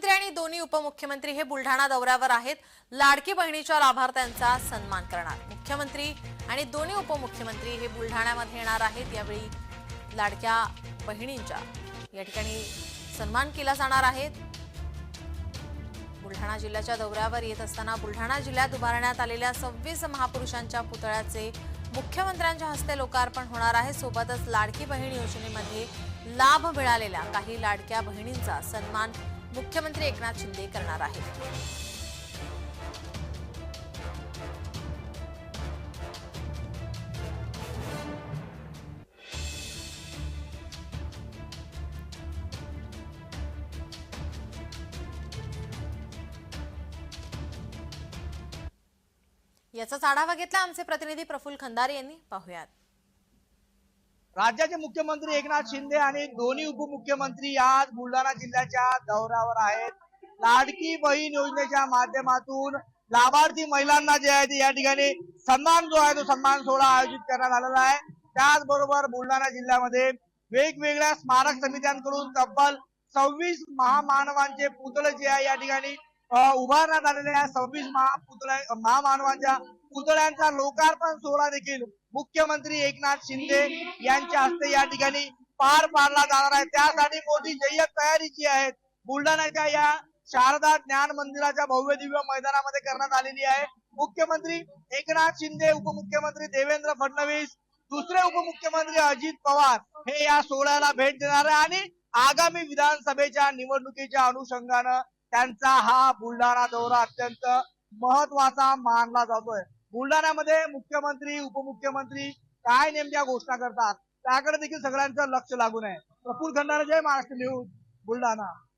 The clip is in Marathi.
मुख्यमंत्री आणि दोन्ही उपमुख्यमंत्री हे बुलढाणा दौऱ्यावर आहेत. लाडकी बहिणीच्या लाभार्थ्यांचा सन्मान करणार. मुख्यमंत्री आणि दोन्ही उपमुख्यमंत्री हे बुलढाण्यामध्ये येणार आहेत. यावेळी लाडक्या बहिणींच्या या ठिकाणी सन्मान केला जाणार आहे. बुलढाणा जिल्ह्याच्या दौऱ्यावर येत असताना बुलढाणा जिल्ह्यात उभारण्यात आलेल्या सव्वीस महापुरुषांच्या पुतळ्याचे मुख्यमंत्र्यांच्या हस्ते लोकार्पण होणार आहे. सोबतच लाडकी बहीण योजनेमध्ये लाभ मिळालेल्या काही लाडक्या बहिणींचा सन्मान मुख्यमंत्री एकनाथ शिंदे करणार आहेत. याचाच आढावा घेतला आमचे प्रतिनिधी प्रफुल्ल खंदारे यांनी. पाहुयात. राज्याचे मुख्यमंत्री एकनाथ शिंदे आणि दोन्ही उपमुख्यमंत्री आज बुलढाणा जिल्ह्याच्या दौऱ्यावर आहेत. लाडकी बहीण योजनेच्या माध्यमातून लाभार्थी महिलांना जे आहे ते या ठिकाणी सन्मान जो आहे तो सन्मान सोहळा आयोजित करण्यात आलेला आहे. त्याचबरोबर बुलढाणा जिल्ह्यामध्ये वेगवेगळ्या स्मारक समित्यांकडून तब्बल सव्वीस महामानवांचे पुतळे जे आहे या ठिकाणी उभारण्यात आलेले आहे सव्वीस महापुतळे महामानवांच्या पुतळ्यांचा लोकार्पण सोहळा देखील मुख्यमंत्री एकनाथ शिंदे यांच्या हस्ते या ठिकाणी पार पाडला जाणार आहे. त्यासाठी मोठी जय्यत तयारी जी आहे. बुलढाण्याच्या या शारदा ज्ञान मंदिराच्या भव्य दिव्य मैदानामध्ये करण्यात आलेली आहे. मुख्यमंत्री एकनाथ शिंदे उपमुख्यमंत्री देवेंद्र फडणवीस दुसरे उपमुख्यमंत्री अजित पवार हे या सोहळ्याला भेट देणार आहे आणि आगामी विधानसभेच्या निवडणुकीच्या अनुषंगानं त्यांचा हा बुलढाणा दौरा अत्यंत महत्त्वाचा मानला जातोय. बुलढाण्यामध्ये मुख्यमंत्री उपमुख्यमंत्री काय नेमक्या घोषणा करतात त्याकडे देखील सगळ्यांचं लक्ष लागून आहे. प्रफुल्ल खंडारे जय महाराष्ट्र न्यूज बुलढाणा.